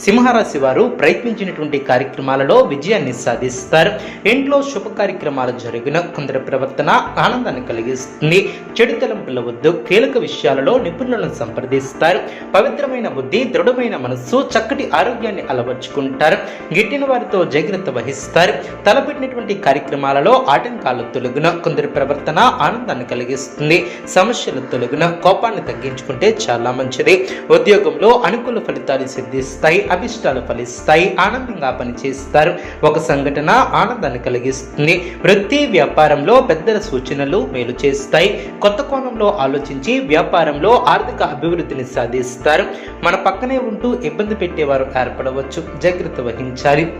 సింహరాశి వారు ప్రయత్నించినటువంటి కార్యక్రమాలలో విజయాన్ని సాధిస్తారు. ఇంట్లో శుభ కార్యక్రమాలు జరిగిన కొందరి ప్రవర్తన ఆనందాన్ని కలిగిస్తుంది. చెడుతలం తలంపుల కీలక విషయాలలో నిపుణులను సంప్రదిస్తారు. పవిత్రమైన బుద్ధి దృఢమైన మనస్సు చక్కటి ఆరోగ్యాన్ని అలవర్చుకుంటారు. గిట్టిన వారితో జాగ్రత్త వహిస్తారు. తలపెట్టినటువంటి కార్యక్రమాలలో ఆటంకాలు తొలగున కొందరి ప్రవర్తన ఆనందాన్ని కలిగిస్తుంది. సమస్యలు తొలగిన కోపాన్ని తగ్గించుకుంటే చాలా మంచిది. ఉద్యోగంలో అనుకూల ఫలితాలు సిద్ధిస్తాయి. అభిష్టాలు ఫలిస్తాయి ఆనందంగా పనిచేస్తారు. ఒక సంఘటన ఆనందాన్ని కలిగిస్తుంది. వృత్తి వ్యాపారంలో పెద్దల సూచనలు మేలు చేస్తాయి. కొత్త కోణంలో ఆలోచించి వ్యాపారంలో ఆర్థిక అభివృద్ధిని సాధిస్తారు. మన పక్కనే ఉంటూ ఇబ్బంది పెట్టేవారు ఏర్పడవచ్చు. జాగ్రత్త వహించాలి.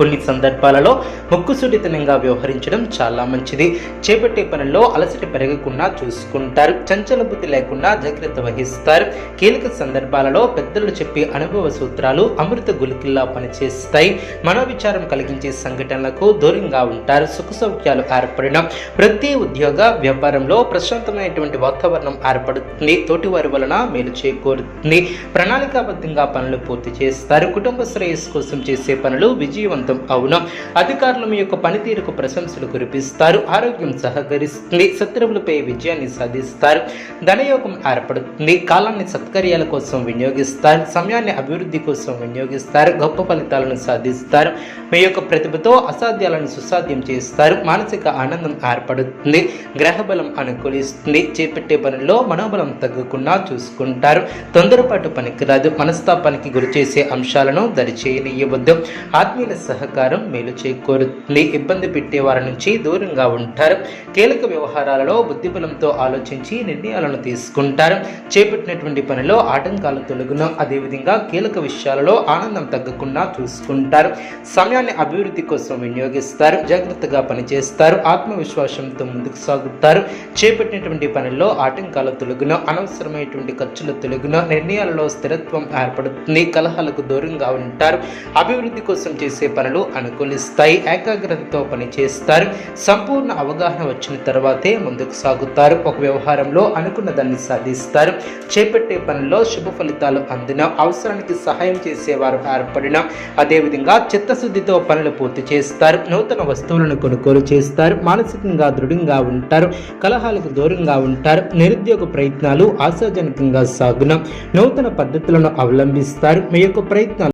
కొన్ని సందర్భాలలో ముక్కుసూటితనంగా వ్యవహరించడం చాలా మంచిది. చేపట్టే పనుల్లో అలసట పెరగకుండా చూసుకుంటారు. చంచల బుద్ధి లేకుండా జాగ్రత్త వహిస్తారు. కీలక సందర్భాలలో పెద్దలు చెప్పే అనుభవ సూత్రాలు అమృత గులికిల్లా పనిచేస్తాయి. మనోవిచారం కలిగించే సంఘటనలకు దూరంగా ఉంటారు. సుఖ సౌఖ్యాలు ఏర్పడిన ప్రతి ఉద్యోగ వ్యాపారంలో ప్రశాంతమైనటువంటి వాతావరణం ఏర్పడుతుంది. తోటివారి వలన మేలు చేకూరుతుంది. ప్రణాళికాబద్ధంగా పనులు పూర్తి చేస్తారు. కుటుంబ శ్రేయస్సు కోసం చేసే పనులు విజయవంతం అవును? అధికారులు మీ యొక్క పనితీరుకు ప్రశంసలు కురిపిస్తారు ఆరోగ్యం సహకరిస్తుంది శత్రువులపై విజయాన్ని సాధిస్తారు ధనయోగం ఏర్పడుతుంది కాలాన్ని సత్కర్యాల కోసం వినియోగిస్తారు సమయాన్ని అభివృద్ధి కోసం వినియోగిస్తారు గొప్ప ఫలితాలను సాధిస్తారు మీ యొక్క ప్రతిభతో అసాధ్యాలను సుసాధ్యం చేస్తారు మానసిక ఆనందం ఏర్పడుతుంది గ్రహబలం అనుకూలిస్తుంది చేపట్టే పనుల్లో మనోబలం తగ్గకుండా చూసుకుంటారు తొందరపాటు పనికిరాదు మనస్తాపానికి గురి చేసే అంశాలను దరిచేయనియవద్దు ఆత్మీయుల సహకారం మేలు చేకూరుతుంది ఇబ్బంది పెట్టే వారి నుంచి దూరంగా ఉంటారు. కీలక వ్యవహారాలలో బుద్ధిబలంతో ఆలోచించి నిర్ణయాలను తీసుకుంటారు. చేపట్టినటువంటి పనిలో ఆటంకాలు తొలగును. అదేవిధంగా కీలక విషయాలలో ఆనందం తగ్గకుండా చూసుకుంటారు. సమయాన్ని అభివృద్ధి కోసం వినియోగిస్తారు. జాగ్రత్తగా పనిచేస్తారు. ఆత్మవిశ్వాసంతో ముందుకు సాగుతారు. చేపట్టినటువంటి పనుల్లో ఆటంకాలు తొలగును. అనవసరమైనటువంటి ఖర్చులు తొలగును. నిర్ణయాలలో స్థిరత్వం ఏర్పడుతుంది. కలహాలకు దూరంగా ఉంటారు. అభివృద్ధి కోసం చేసే పనులు అనుకూలిస్తాయి ఏకాగ్రతతో పనిచేస్తారు. సంపూర్ణ అవగాహన వచ్చిన తర్వాతే ముందుకు సాగుతారు. ఒక వ్యవహారంలో అనుకున్న దాన్ని సాధిస్తారు. చేపట్టే పనుల్లో శుభ ఫలితాలు అందిన అవసరానికి సహాయం చేసేవారు ఏర్పడిన అదేవిధంగా చిత్తశుద్ధితో పనులు పూర్తి చేస్తారు. నూతన వస్తువులను కొనుగోలు చేస్తారు. మానసికంగా దృఢంగా ఉంటారు. కలహాలకు దూరంగా ఉంటారు. నిరుద్యోగ ప్రయత్నాలు ఆశాజనకంగా సాగున. నూతన పద్ధతులను అవలంబిస్తారు. మీ యొక్క ప్రయత్నాలు